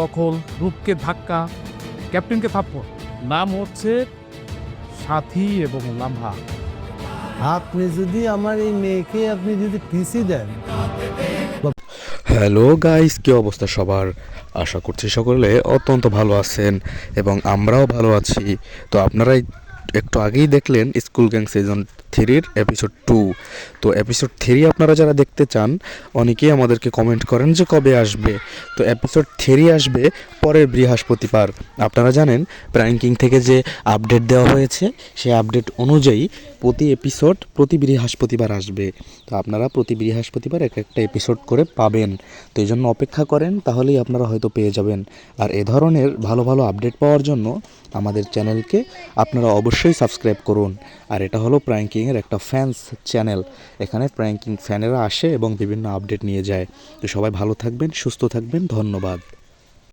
দখল রূপকে ধাক্কা ক্যাপ্টেনকে থাপ্পড়। নাম হচ্ছে সাথী এবং লামহা। আপনি যদি আমার এই মেয়েকে আপনি যদি পিসি দেন। হ্যালো গাইস কি অবস্থা সবার? আশা করছি সকলে অত্যন্ত ভালো আছেন এবং আমরাও ভালো আছি। তো আপনারাই একটু আগেই দেখলেন স্কুল গ্যাং সিজন থ্রির এপিসোড টু তো এপিসোড থ্রি আপনারা যারা দেখতে চান, অনেকেই আমাদেরকে কমেন্ট করেন যে কবে আসবে। তো এপিসোড থ্রি আসবে পরের বৃহস্পতিবার। আপনারা জানেন প্র্যাঙ্কিং থেকে যে আপডেট দেওয়া হয়েছে, সেই আপডেট অনুযায়ী প্রতি এপিসোড প্রতি বৃহস্পতিবার আসবে। তো আপনারা প্রতি বৃহস্পতিবার এক একটা এপিসোড করে পাবেন। তো এই জন্য অপেক্ষা করেন, তাহলেই আপনারা হয়তো পেয়ে যাবেন। আর এ ধরনের ভালো ভালো আপডেট পাওয়ার জন্য আমাদের চ্যানেলকে আপনারা অবশ্যই সাবস্ক্রাইব করুন। আর এটা হলো প্র্যাঙ্কিংয়ের একটা ফ্যান্স চ্যানেল এখানে প্র্যাঙ্কিং ফ্যানেরা আসে এবং বিভিন্ন আপডেট নিয়ে যায়। তো সবাই ভালো থাকবেন, সুস্থ থাকবেন, ধন্যবাদ।